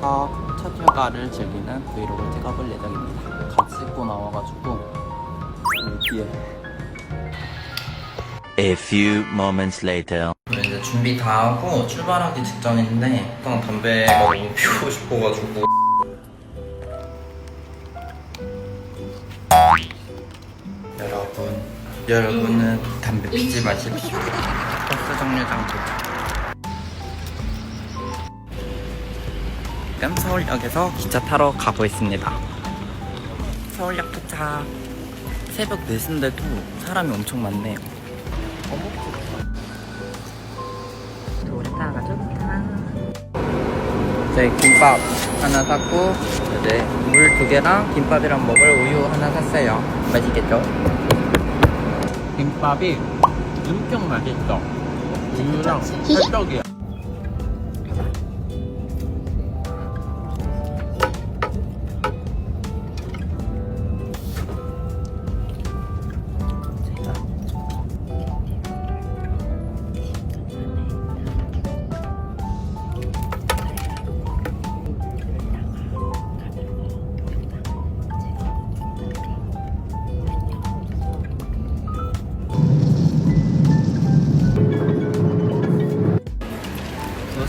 사우나를 즐기는 브이로그를 찍어볼 예정입니다. 같이 입고 나와가지고 여기에 A few moments later. 우리 이제 준비 다 하고 출발하기 직전인데 일단 담배가 너무 피우고 싶어가지고 여러분 여러분은 담배 피지 마십시오 버스 정류장 도착 지금 서울역에서 기차 타러 가고 있습니다 서울역 도착 새벽 4시인데도 사람이 엄청 많네요 좋다 저희 김밥 하나 샀고 이제 물 두 개랑 김밥이랑 먹을 우유 하나 샀어요. 맛있겠죠? 김밥이 엄청 맛있어. 우유랑 찰떡이야.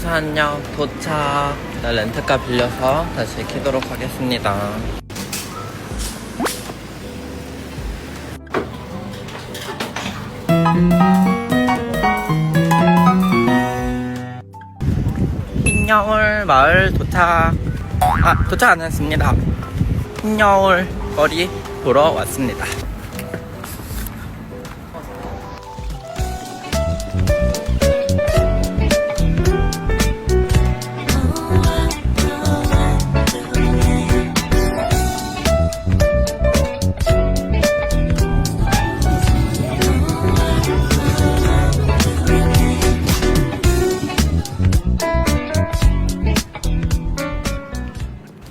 부산역 도착. 나 렌트카 빌려서 다시 키도록 하겠습니다. 흰여울 마을 도착. 아, 도착 안 했습니다. 흰여울 거리 보러 왔습니다.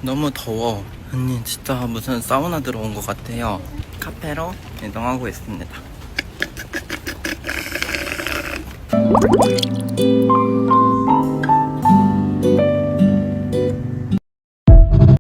너무 더워. 언니 진짜 무슨 사우나 들어온 것 같아요. 카페로 이동하고 있습니다.